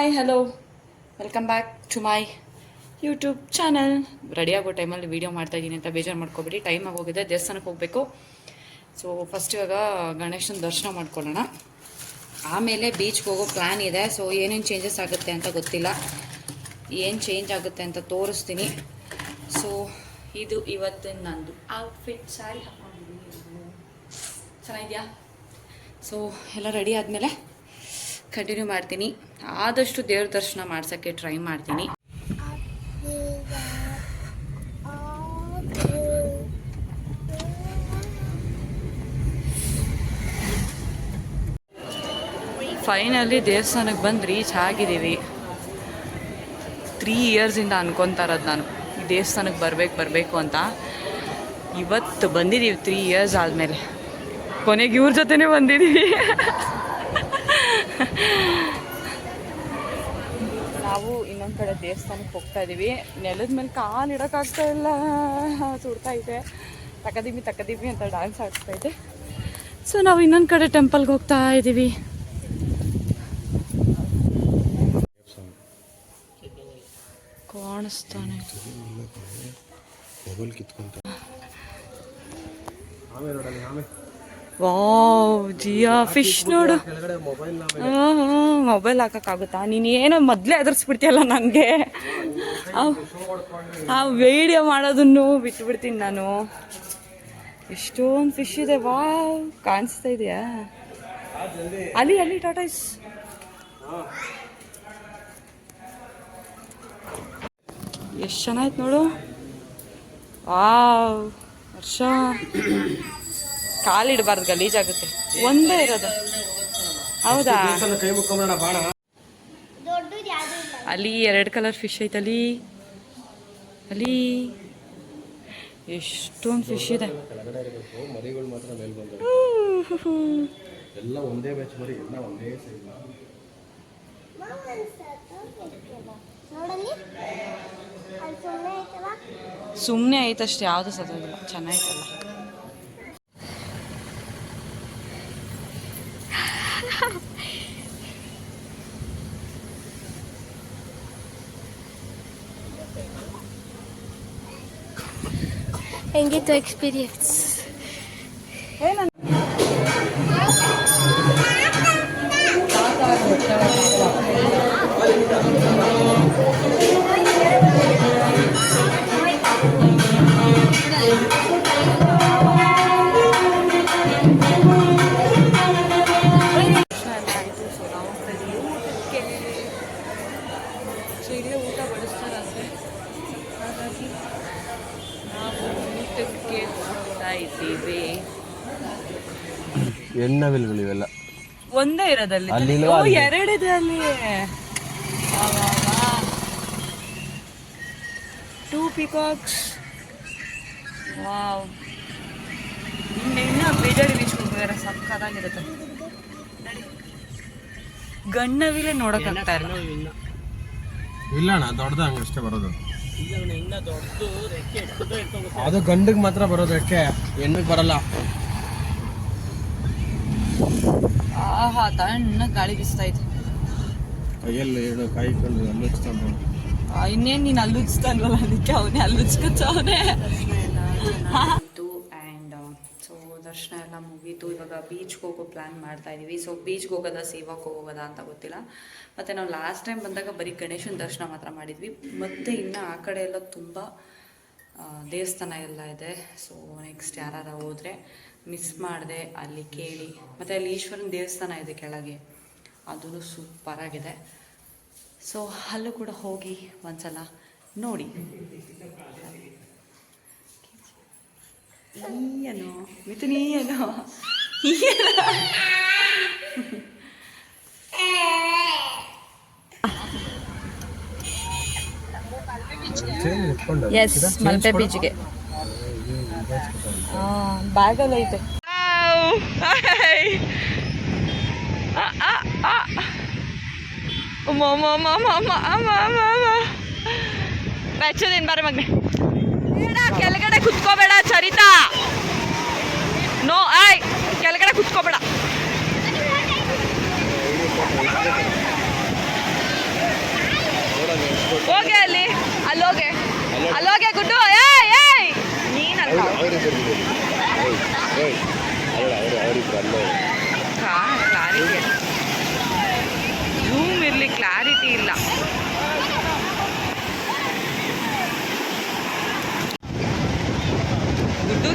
Hi hello welcome back to my YouTube channel ready ಆಗೋ ಟೈಮಲ್ಲಿ video ಮಾಡ್ತಾ ಇದ್ದೀನಿ ಅಂತ ಬೇಜಾರು ಮಾಡ್ಕೊಬೇಡಿ. ಟೈಮ್ ಆಗೋಗಿದೆ, ದೇವಸ್ಥಾನಕ್ಕೆ ಹೋಗಬೇಕು. ಸೊ ಫಸ್ಟ್ ಇವಾಗ ಗಣೇಶನ ದರ್ಶನ ಮಾಡ್ಕೊಳ್ಳೋಣ. ಆಮೇಲೆ ಬೀಚ್ಗೆ ಹೋಗೋ ಪ್ಲ್ಯಾನ್ ಇದೆ. ಸೊ ಏನೇನು ಚೇಂಜಸ್ ಆಗುತ್ತೆ ಅಂತ ಗೊತ್ತಿಲ್ಲ. ಏನು ಚೇಂಜ್ ಆಗುತ್ತೆ ಅಂತ ತೋರಿಸ್ತೀನಿ. ಸೊ ಇದು ಇವತ್ತಿನ ನಂದು. ಔಟ್ಫಿಟ್ ಸ್ಯಾರಿ ಹಾಕೊಂಡಿದ್ದೀನಿ. ಚೆನ್ನಾಗಿದೆಯಾ? ಸೊ ಎಲ್ಲ ರೆಡಿ ಆದಮೇಲೆ ಕಂಟಿನ್ಯೂ ಮಾಡ್ತೀನಿ. ಆದಷ್ಟು ದೇವ್ರ ದರ್ಶನ ಮಾಡ್ಸೋಕ್ಕೆ ಟ್ರೈ ಮಾಡ್ತೀನಿ. ಫೈನಲಿ ದೇವಸ್ಥಾನಕ್ಕೆ ಬಂದು ರೀಚ್ ಆಗಿದ್ದೀವಿ. ತ್ರೀ ಇಯರ್ಸಿಂದ ಅನ್ಕೊತಾ ಇರೋದು ನಾನು. ಈ ದೇವಸ್ಥಾನಕ್ಕೆ ಬರಬೇಕು ಬರಬೇಕು ಅಂತ. ಇವತ್ತು ಬಂದಿದ್ದೀವಿ ತ್ರೀ ಇಯರ್ಸ್ ಆದಮೇಲೆ. ಕೊನೆಗೆ ಇವ್ರ ಜೊತೆನೇ ಬಂದಿದ್ದೀವಿ. ನಾವು ಇನ್ನೊಂದು ಕಡೆ ದೇವಸ್ಥಾನಕ್ಕೆ ಹೋಗ್ತಾ ಇದ್ದೀವಿ ನೆಲದ ಮೇಲೆ ಕಾಲು ಇಡೋಕ್ಕಾಗ್ತಾ ಇಲ್ಲ. ಸುಡ್ತಾ ಇದೆ. ತಕದೀವಿ ತಕದೀವಿ ಅಂತ ಡ್ಯಾನ್ಸ್ ಆಗ್ತಾ ಇದೆ. ಸೊ ನಾವು ಇನ್ನೊಂದು ಕಡೆ ಟೆಂಪಲ್ಗೆ ಹೋಗ್ತಾ ಇದ್ದೀವಿ ಕಾಣಿಸ್ತಾನೆ. ಮೊಬೈಲ್ ಕಿತ್ಕೊಂತ ವಾವ್ ಜಿಯಾ ಫಿಶ್ ನೋಡು. ಮೊಬೈಲ್ ಹಾಕೋಕ್ಕಾಗುತ್ತಾ ಹಾಕಕ್ಕಾಗುತ್ತಾ? ನೀನು ಏನೋ ಮೊದಲೇ ಎದುರಿಸ್ಬಿಡ್ತೀಯಲ್ಲ ನನಗೆ. ಆ ವಿಡಿಯೋ ಮಾಡೋದನ್ನು ಬಿಟ್ಬಿಡ್ತೀನಿ ನಾನು. ಎಷ್ಟೊಂದು ಫಿಶ್ ಇದೆ ವಾವ್ ಕಾಣಿಸ್ತಾ ಇದೆಯಾ? ಅಲ್ಲಿ ಅಲ್ಲಿ ಟಾಟಾಸ್ ಎಷ್ಟು ಚೆನ್ನಾಯ್ತು ನೋಡು. ವಾವ್ ವರ್ಷ ಕಾಲಿಡಬಾರ್ದು ಗಲೀಜಾಗುತ್ತೆ ಒಂದೇ ಇರೋದು. ಹೌದಾ? ಅಲ್ಲಿ ಎರಡು ಕಲರ್ ಫಿಶ್ ಐತಲ್ಲಿ ಅಲ್ಲಿ ಎಷ್ಟೊಂದು ಫಿಶ್ ಇದೆ. ಎಲ್ಲ ಒಂದೇ ಬ್ಯಾಚ್ ಮರಿ ಎಲ್ಲ ಒಂದೇ ಸೈಜ್ ಸುಮ್ಮನೆ ಐತಷ್ಟೇ ಯಾವುದು ಸತ್ತೋಗಿಲ್ಲ. and get to experience. ಎಣ್ಣವಿಲ್ಗಳು ಇವೆಲ್ಲ. ಒಂದೇ ಇರೋದಲ್ಲಿ ಅಲ್ಲಿ. ಓ? ಎರಡಿದೆ ಅಲ್ಲಿ ಟೂ ಪಿಕಾಕ್ಸ್ ವಾವ್ ಇನ್ನು ಇನ್ನೂ ಬೇಜಾರಿ ಬೀಚ್ ಹೋಗಿದಾರೆ ಸಕ್ಕತ್ತಾಗಿರುತ್ತೆ ನಡಿ. ಗಣ್ಣವಿಲೆ ನೋಡಕ್ಕಾಗ್ತಾ ಇಲ್ಲ. ಇಲ್ಲ ಅಣ್ಣ ದೊಡ್ಡದ ಅಷ್ಟೇ ಬರೋದು ಅದು ಗಂಡಿಗೆ ಮಾತ್ರ ಬರೋದಕ್ಕೆ ಯಾಕೆ ಹೆಣ್ಣಿಗೆ ಬರಲ್ಲ. ಆಹಾ ತಣ್ಣ ಗಾಳಿ ಬೀಸ್ತಾ ಇದೆ ಕೈಯಲ್ಲಿ ಹೇಳು ಕೈ ಅಲ್ಲಿಸ್ತಾನೆ ಆ, ಇನ್ನೇನು ನೀನು ಅಲ್ಲುಚ್ತಾನಲ್ಲ ಅದಕ್ಕೆ ಅವನೇ ಅಲ್ಲುಚ್ಕೊತಾವನೆ ಆ್ಯಂಡ್ ಸೊ ದರ್ಶನ ಎಲ್ಲ ಮುಗೀತು. ಇವಾಗ ಬೀಚ್ಗೆ ಹೋಗೋ ಪ್ಲ್ಯಾನ್ ಮಾಡ್ತಾ ಇದ್ದೀವಿ ಸೊ ಬೀಚ್ಗೆ ಹೋಗೋದಾ ಸೇವಾಕ್ಕೆ ಹೋಗೋದಾ ಅಂತ ಗೊತ್ತಿಲ್ಲ. ಮತ್ತು ನಾವು ಲಾಸ್ಟ್ ಟೈಮ್ ಬಂದಾಗ ಬರೀ ಗಣೇಶನ ದರ್ಶನ ಮಾತ್ರ ಮಾಡಿದ್ವಿ. ಮತ್ತು ಇನ್ನು ಆ ಕಡೆ ಎಲ್ಲ ತುಂಬ ದೇವಸ್ಥಾನ ಎಲ್ಲ ಇದೆ. ಸೊ ನೆಕ್ಸ್ಟ್ ಯಾರು ಹೋದರೆ ಮಿಸ್ ಮಾಡಿದೆ, ಅಲ್ಲಿ ಕೇಳಿ. ಮತ್ತು ಅಲ್ಲಿ ಈಶ್ವರನ ದೇವಸ್ಥಾನ ಇದೆ ಕೆಳಗೆ. ಅದೂ ಸೂಪರಾಗಿದೆ ಸೊ ಅಲ್ಲೂ ಕೂಡ ಹೋಗಿ ಒಂದ್ಸಲ ನೋಡಿ. ಈಯನೋ, ಮಿಥುನ್ ಈಯನೋ. ಎಸ್ ಮಲ್ಪೆ ಬೀಚ್ಗೆ ಬ್ಯಾಗಲ್ಲಿ ಐತೆ ಮೆಚ್ಚದೇನ್ ಬಾರ ಮಗ್ನೆ. ಕೆಳಗಡೆ ಕುತ್ಕೋಬೇಡ ಚರಿತಾ. ನೋ ಆಯ್ ಕೆಳಗಡೆ ಕುತ್ಕೋಬೇಡ.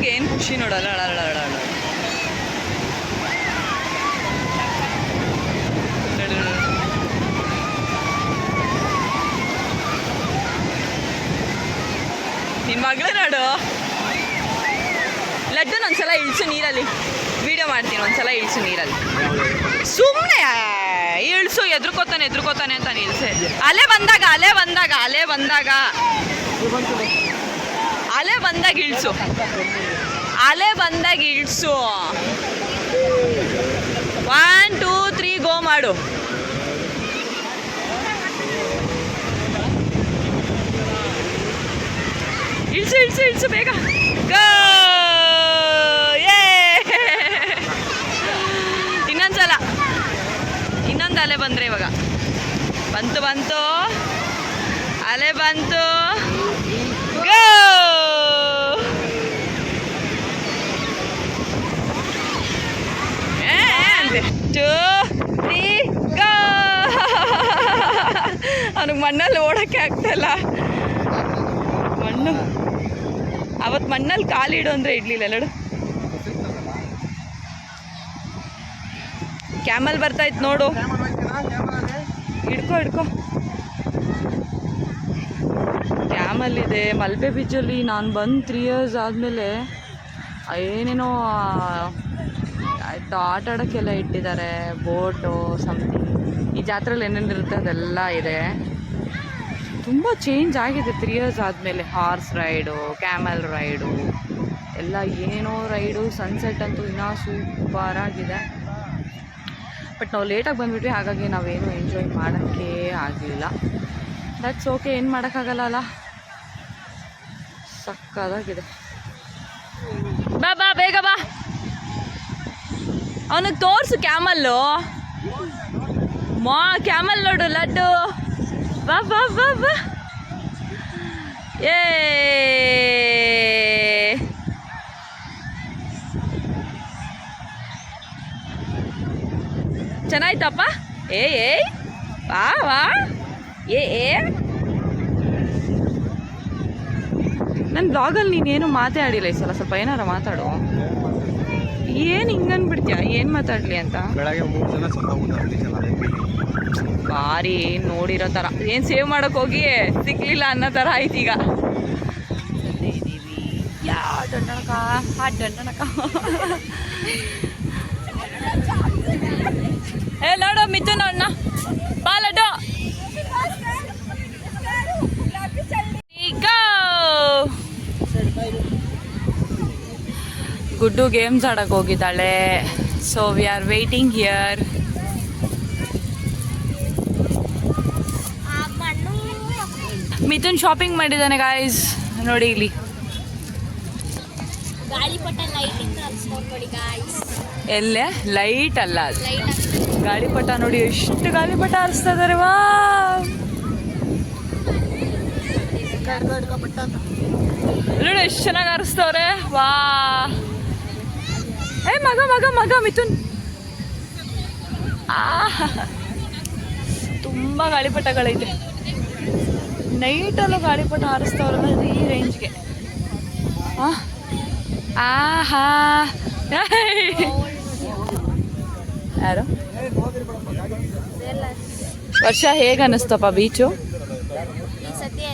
ದುಡ್ಡುಗೆ ಏನು ಖುಷಿ ನೋಡಲ್ಲ, ಅಳ ಅಳ ಅಳ ನೋಡು. ಲಡ್ಡು ಒಂದ್ಸಲ ಇಳಿಸು ನೀರಲ್ಲಿ. ವಿಡಿಯೋ ಮಾಡ್ತೀನಿ, ಒಂದ್ಸಲ ಇಳಿಸು ನೀರಲ್ಲಿ. ಸುಮ್ಮನೆ ಇಳಿಸು, ಎದ್ರುಕೋತಾನೆ ಎದ್ರುಕೋತಾನೆ ಅಂತ ನಿಲ್ಸೆ. ಅಲೆ ಬಂದಾಗ ಅಲೆ ಬಂದಾಗ ಅಲೆ ಬಂದಾಗ. ಅಲೆ ಬಂದಾಗ ಇಳಿಸು ಅಲೆ ಬಂದಾಗ ಇಳಿಸು ಒನ್ ಟೂ ತ್ರೀ ಗೋ ಮಾಡು. ಇಳಿಸು ಇಳಿಸು ಇಳಿಸು ಬೇಗ. ಗೋ ಇನ್ನೊಂದ್ಸಲ. ಇನ್ನೊಂದು ಅಲೆ ಬಂದ್ರೆ ಇವಾಗ. ಬಂತು ಬಂತು. ಅಲೆ ಬಂತು ಗೋ ಟೂ ತ್ರೀ ಗೋ ಅವನಿಗೆ ಮಣ್ಣಲ್ಲಿ ಓಡೋಕ್ಕೆ ಆಗ್ತಾಯಿಲ್ಲ ಮಣ್ಣು. ಅವತ್ತು ಮಣ್ಣಲ್ಲಿ ಕಾಲಿಡು ಅಂದರೆ ಇಡ್ಲಿಲ್ಲ ನೋಡು ಕ್ಯಾಮಲ್ ಬರ್ತಾಯ್ತು ನೋಡು. ಹಿಡ್ಕೊ ಹಿಡ್ಕೊ. ಕ್ಯಾಮಲ್ ಇದೆ. ಮಲ್ಪೆ ಬೀಚಲ್ಲಿ ನಾನು ಬಂದು ತ್ರೀ ಇಯರ್ಸ್ ಆದಮೇಲೆ ಏನೇನೋ ಆಯಿತು. ಆಟ ಆಡೋಕ್ಕೆಲ್ಲ ಇಟ್ಟಿದ್ದಾರೆ. ಬೋಟು ಸಮಥಿಂಗ್ ಈ ಜಾತ್ರೆಲಿ ಏನೇನು ಇರುತ್ತೆ ಅದೆಲ್ಲ ಇದೆ. ತುಂಬ ಚೇಂಜ್ ಆಗಿದೆ. ತ್ರೀ ಇಯರ್ಸ್ ಆದಮೇಲೆ ಹಾರ್ಸ್ ರೈಡು ಕ್ಯಾಮಲ್ ರೈಡು ಎಲ್ಲ ಏನೋ ರೈಡು ಸನ್ಸೆಟ್ ಅಂತೂ ಇನ್ನೂ ಸೂಪರ್ ಆಗಿದೆ. ಬಟ್ ನಾವು ಲೇಟಾಗಿ ಬಂದ್ಬಿಟ್ವಿ, ಹಾಗಾಗಿ ನಾವೇನು ಎಂಜಾಯ್ ಮಾಡೋಕ್ಕೆ ಆಗಲಿಲ್ಲ. ದಟ್ಸ್ ಓಕೆ ಏನು ಮಾಡೋಕ್ಕಾಗಲ್ಲ ಅಲ್ಲ? ಸಕ್ಕದಾಗಿದೆ ಬಾ ಬಾ, ಬೇಗ ಬಾ. ಅವನಿಗೆ ತೋರಿಸು ಕ್ಯಾಮಲ್ಲು. ಮಾ, ಕ್ಯಾಮಲ್ ನೋಡು, ಲಡ್ಡು. ಬಾ ಬಾ ಬಾ ಬಾ ಏ. ಚೆನ್ನಾಯ್ತಪ್ಪ? ಏ ಏ. ವಾ ವಾ. ಏ ಏ. ನನ್ನ ಬ್ಲಾಗಲ್ಲಿ ನೀನೇನು ಮಾತಾಡಿಲ್ಲ ಈ ಸಲ, ಸ್ವಲ್ಪ ಏನಾರ ಮಾತಾಡು. ಏನು ಹಿಂಗನ್ಬಿಡ್ತೀಯ ಏನು ಮಾತಾಡಲಿ ಅಂತ? ಬೆಳಗ್ಗೆ ಮೂರು ಜನ ಭಾರಿ ನೋಡಿರೋ ಥರ ಏನು ಸೇವ್ ಮಾಡೋಕೆ ಹೋಗಿ? ಸಿಗ್ಲಿಲ್ಲ ಅನ್ನೋ ಥರ ಆಯ್ತು ಈಗ. ಯಾ ಡಂಡನಕ ಆ ಡಂಡನಕ ಏ ನೋಡು ಮಿಥುನ್ ಅಣ್ಣ ಬಾ ಲಡ್ಡು ಈಗ ಗುಡ್ಡು ಗೇಮ್ಸ್ ಆಡಕ್ಕೆ ಹೋಗಿದ್ದಾಳೆ. So we are waiting here Mithun shopping ಮಾಡಿದ್ದಾನೆ ಗಾಯ್ಸ್ ನೋಡಿ ಇಲ್ಲಿ. ಎಲ್ಲೇ? ಲೈಟ್ ಅಲ್ಲ ಅದು. ಗಾಳಿಪಟ ನೋಡಿ ಎಷ್ಟು ಗಾಳಿಪಟ ಹಾರಿಸ್ತಾ ಇದಾರೆ, ವಾ. ನೋಡಿ, ಎಷ್ಟು ಚೆನ್ನಾಗಿ ಹಾರಿಸ್ತವ್ರೆ ವಾ. ಏ ಮಗ ಮಗ ಮಗ ಮಿಥುನ್. ತುಂಬ ಗಾಳಿಪಟಗಳೈತೆ. ನೈಟಲ್ಲೂ ಗಾಳಿಪಟ ಹಾರಿಸ್ತವ್ರಲ್ಲ ಈ ರೇಂಜ್ಗೆ ಆಹಾ. ಯಾರು? ವರ್ಷ ಹೇಗೆ ಅನ್ನಿಸ್ತಪ್ಪ ಬೀಚು?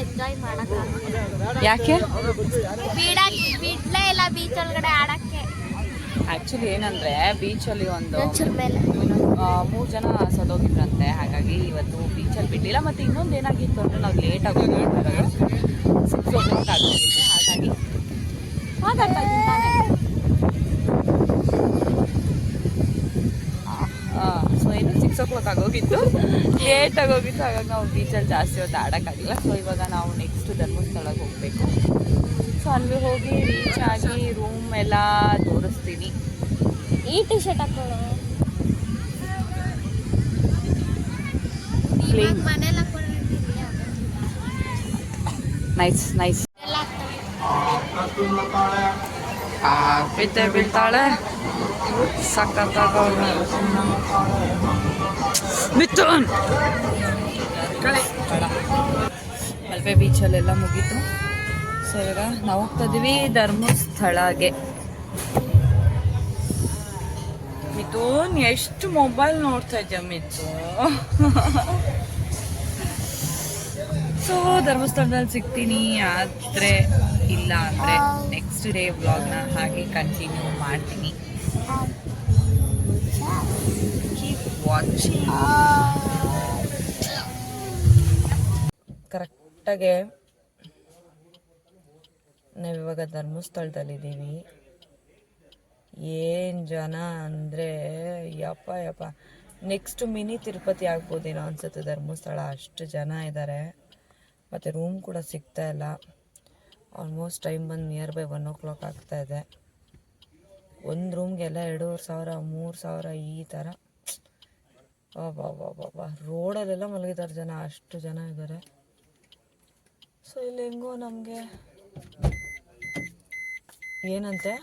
ಎಂಜಾಯ್ ಮಾಡಕ್ಕ ಯಾಕೆ? ಇಲ್ಲ ಬೀಚ್ ಒಳಗಡೆ ಆಡಕ್ಕೆ. ಆ್ಯಕ್ಚುಲಿ ಏನಂದರೆ ಬೀಚಲ್ಲಿ ಒಂದು ಮೂರು ಜನ ಸದೋಗಿದ್ರಂತೆ ಹಾಗಾಗಿ ಇವತ್ತು ಬೀಚಲ್ಲಿ ಬಿಟ್ಟಿಲ್ಲ ಮತ್ತು ಇನ್ನೊಂದು ಏನಾಗಿತ್ತು ಅಂದರೆ ನಾವು ಲೇಟ್ ಆಗೋದು ಸಿಕ್ಸ್ ಓ ಕ್ಲಾಕ್ ಆಗಿತ್ತು ಹಾಗಾಗಿ ಮಾತಾಡ್ತಾ ಸೊ ಏನು ಸಿಕ್ಸ್ ಓ ಕ್ಲಾಕ್ ಆಗೋಗಿತ್ತು ಹಾಗಾಗಿ ನಾವು ಬೀಚಲ್ಲಿ ಜಾಸ್ತಿ ಹೊತ್ತು ಆಡೋಕ್ಕಾಗಿಲ್ಲ. ಸೊ ಇವಾಗ ನಾವು ನೆಕ್ಸ್ಟ್ ಧರ್ಮಸ್ಥಳಕ್ಕೆ ಹೋಗಬೇಕು. ಸೊ ಅಲ್ಲಿ ಹೋಗಿ ರೀಚ್ ಆಗಿ ರೂಮ್ ಎಲ್ಲ ತೋರಿಸ್ತೀನಿ. ಈ ಟಿ ಶರ್ಟ್ ಹಾಕೊಳ್ಳೋ ನೈಸ್ ನೈಸ್ ಬಿದ್ದೆ ಬೀಳ್ತಾಳೆ. ಸಕ್ಕತ್ತಾಗ ಮಿಥುನ್. ಮಲ್ಪೆ ಬೀಚಲ್ಲೆಲ್ಲ ಮುಗೀತು. ಸೊ ಇವಾಗ ನಾವು ಹೋಗ್ತಾ ಇದೀವಿ ಧರ್ಮಸ್ಥಳಗೆ. ಮಿಥುನ್ ಎಷ್ಟು ಮೊಬೈಲ್ ನೋಡ್ತಾ ಇದ್ಯಾ ಮಿಥು? ಸೊ ಧರ್ಮಸ್ಥಳದಲ್ಲಿ ಸಿಗ್ತೀನಿ ಆದರೆ ಇಲ್ಲ ಅಂದರೆ ನೆಕ್ಸ್ಟ್ ಡೇ ವ್ಲಾಗ್ನ ಹಾಗೆ ಕಂಟಿನ್ಯೂ ಮಾಡ್ತೀನಿ. ಕರೆಕ್ಟಾಗೆ ನಾವಿವಾಗ ಧರ್ಮಸ್ಥಳದಲ್ಲಿದ್ದೀವಿ. ಏನು ಜನ ಅಂದರೆ, ಯಪ್ಪ ಯಪ್ಪ. ನೆಕ್ಸ್ಟ್ ಮಿನಿ ತಿರುಪತಿ ಆಗ್ಬೋದೇನೋ ಅನ್ಸುತ್ತೆ ಧರ್ಮಸ್ಥಳ. ಅಷ್ಟು ಜನ ಇದ್ದಾರೆ ಮತ್ತು ರೂಮ್ ಕೂಡ ಸಿಗ್ತಾ ಇಲ್ಲ. ಆಲ್ಮೋಸ್ಟ್ ಟೈಮ್ ಬಂದು near by one o'clock ಆಗ್ತಾ ಇದೆ. ಒಂದು ರೂಮ್ಗೆಲ್ಲ ಎರಡೂವರೆ ಸಾವಿರ, ಮೂರು ಸಾವಿರ ಈ ಥರ ರೋಡಲ್ಲೆಲ್ಲ ಮಲಗಿದ್ದಾರೆ ಜನ. ಅಷ್ಟು ಜನ ಇದ್ದಾರೆ ಸೊ ಇಲ್ಲಿ ಹೆಂಗೋ ನಮಗೆ ಏನಂತೆ?